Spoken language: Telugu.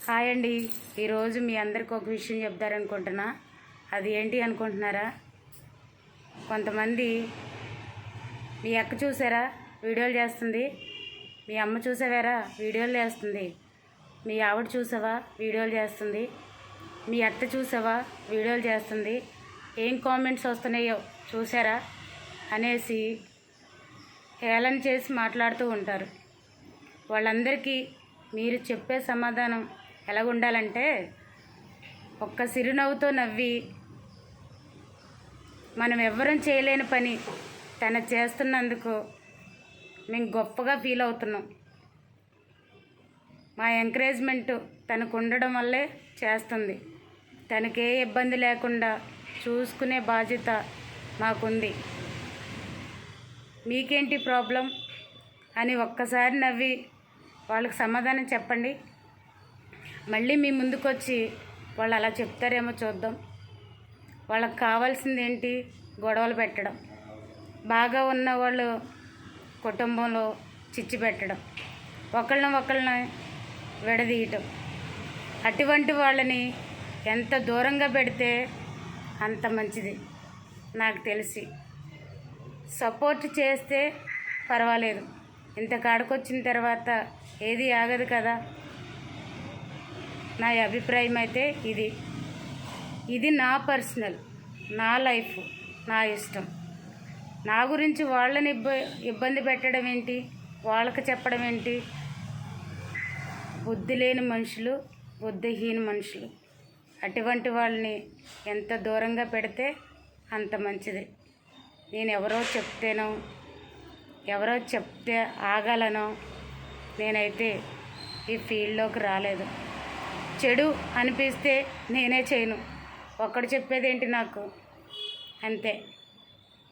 హాయ్ అండి. ఈరోజు మీ అందరికి ఒక విషయం చెప్తారనుకుంటున్నా. అది ఏంటి అనుకుంటున్నారా? కొంతమంది మీ అక్క చూసారా? వీడియోలు చేస్తుంది. మీ అమ్మ చూసావారా? వీడియోలు చేస్తుంది. మీ ఆవిడ చూసావా? వీడియోలు చేస్తుంది. మీ అత్త చూసావా? వీడియోలు చేస్తుంది. ఏం కామెంట్స్ వస్తున్నాయో చూసారా? అనేసి హేళన చేసి మాట్లాడుతూ ఉంటారు. వాళ్ళందరికీ మీరు చెప్పే సమాధానం ఎలా ఉండాలంటే ఒక్క చిరునవ్వుతో నవ్వి మనం ఎవ్వరం చేయలేని పని తన చేస్తున్నందుకు మేము గొప్పగా ఫీల్ అవుతున్నాం. మా ఎంకరేజ్మెంట్ తనకు ఉండడం వల్లే చేస్తుంది. తనకే ఇబ్బంది లేకుండా చూసుకునే బాధ్యత మాకుంది. మీకేంటి ప్రాబ్లం? అని ఒక్కసారి నవ్వి వాళ్ళకి సమాధానం చెప్పండి. మళ్ళీ మీ ముందుకు వచ్చి వాళ్ళు అలా చెప్తారేమో చూద్దాం. వాళ్ళకి కావాల్సింది ఏంటి గొడవలు పెట్టడం. బాగా ఉన్న వాళ్ళు కుటుంబంలో చిచ్చు పెట్టడం. ఒకళ్ళని ఒకళ్ళని విడదీయటం. అటువంటి వాళ్ళని ఎంత దూరంగా పెడితే అంత మంచిది నాకు తెలిసి. సపోర్ట్ చేస్తే పర్వాలేదు. ఇంత కాడకొచ్చిన తర్వాత ఏది ఆగదు కదా. నా అభిప్రాయం అయితే ఇది. ఇది నా పర్సనల్ నా లైఫ్ నా ఇష్టం. నా గురించి వాళ్ళని ఇబ్బ ఇబ్బంది పెట్టడం ఏంటి? వాళ్ళకి చెప్పడం ఏంటి? బుద్ధి లేని మనుషులు బుద్ధిహీన మనుషులు. అటువంటి వాళ్ళని ఎంత దూరంగా పెడితే అంత మంచిది. నేను ఎవరో చెప్తేనో ఎవరో చెప్తే ఆగలనో నేనైతే ఈ ఫీల్డ్లోకి రాలేదు. చెడు అనిపిస్తే నేనే చేయను. ఒక్కడు చెప్పేదేంటి నాకు? అంతే.